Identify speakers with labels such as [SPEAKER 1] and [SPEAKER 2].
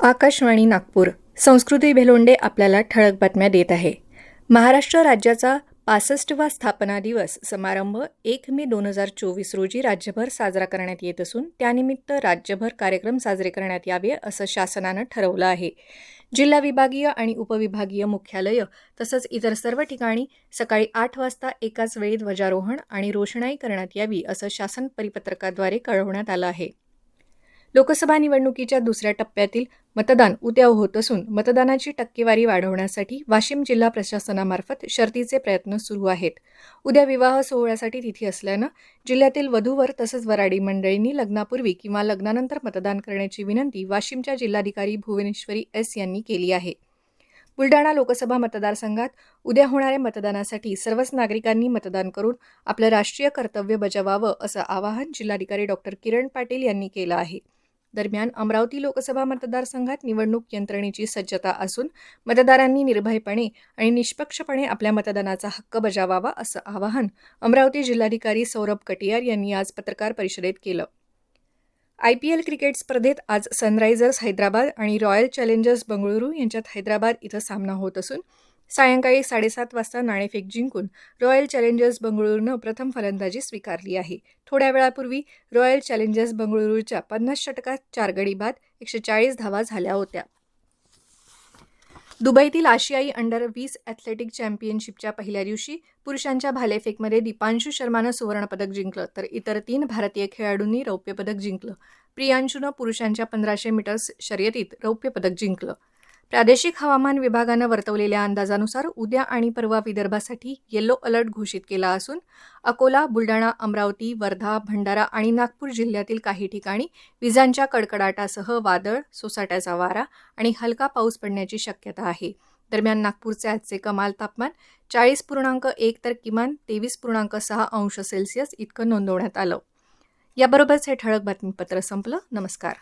[SPEAKER 1] आकाशवाणी नागपूर. संस्कृती भेलोंडे आपल्याला ठळक बातम्या देत आहे. महाराष्ट्र राज्याचा पासष्टवा स्थापना दिवस समारंभ एक मे दोन हजार चोवीस रोजी राज्यभर साजरा करण्यात येत असून त्यानिमित्त राज्यभर कार्यक्रम साजरे करण्यात यावे असं शासनानं ठरवलं आहे. जिल्हा विभागीय आणि उपविभागीय मुख्यालयं तसंच इतर सर्व ठिकाणी सकाळी आठ वाजता एकाच वेळी ध्वजारोहण आणि रोषणाई करण्यात यावी असं शासन परिपत्रकाद्वारे कळवण्यात आलं आहे. लोकसभा निवडणुकीच्या दुसऱ्या टप्प्यातील मतदान उद्या होत असून मतदानाची टक्केवारी वाढवण्यासाठी वाशिम जिल्हा प्रशासनामार्फत शर्तीचे प्रयत्न सुरू आहेत. उद्या विवाह सोहळ्यासाठी तिथी असल्यानं जिल्ह्यातील वधूवर तसंच वराडी मंडळींनी लग्नापूर्वी किंवा लग्नानंतर मतदान करण्याची विनंती वाशिमच्या जिल्हाधिकारी भुवनेश्वरी एस यांनी केली आहे. बुलढाणा लोकसभा मतदारसंघात उद्या होणाऱ्या मतदानासाठी सर्वच नागरिकांनी मतदान करून आपलं राष्ट्रीय कर्तव्य बजावावं असं आवाहन जिल्हाधिकारी डॉक्टर किरण पाटील यांनी केलं आहे. दरम्यान अमरावती लोकसभा मतदारसंघात निवडणूक यंत्रणेची सज्जता असून मतदारांनी निर्भयपणे आणि निष्पक्षपणे आपल्या मतदानाचा हक्क बजावावा असं आवाहन अमरावती जिल्हाधिकारी सौरभ कटियार यांनी आज पत्रकार परिषदेत केलं. आय पी एल क्रिकेट स्पर्धेत आज सनरायझर्स हैदराबाद आणि रॉयल चॅलेंजर्स बंगळुरू यांच्यात हैदराबाद इथं सामना होत असून सायंकाळी साडेसात वाजता नाणेफेक जिंकून रॉयल चॅलेंजर्स बंगळुरूनं प्रथम फलंदाजी स्वीकारली आहे. थोड्या वेळापूर्वी रॉयल चॅलेंजर्स बंगळुरूच्या पन्नास षटकात चार गडी बाद एकशे चाळीस धावा झाल्या होत्या. दुबईतील आशियाई अंडर वीस ॲथलेटिक चॅम्पियनशिपच्या पहिल्या दिवशी पुरुषांच्या भालेफेकमध्ये दीपांशू शर्मानं सुवर्णपदक जिंकलं तर इतर तीन भारतीय खेळाडूंनी रौप्यपदक जिंकलं. प्रियांशूनं पुरुषांच्या पंधराशे मीटर्स शर्यतीत रौप्यपदक जिंकलं. प्रादेशिक हवामान विभागानं वर्तवलेल्या अंदाजानुसार उद्या आणि परवा विदर्भासाठी येलो अलर्ट घोषित केला असून अकोला बुलढाणा अमरावती वर्धा भंडारा आणि नागपूर जिल्ह्यातील काही ठिकाणी विजांच्या कडकडाटासह वादळ सोसाट्याचा वारा आणि हलका पाऊस पडण्याची शक्यता आहे. दरम्यान नागपूरचे आजचे कमाल तापमान चाळीस पूर्णांक एक तर किमान तेवीस पूर्णांक सहा अंश सेल्सिअस इतकं नोंदवण्यात आलं. याबरोबरच हे ठळक बातमीपत्र संपलं. नमस्कार.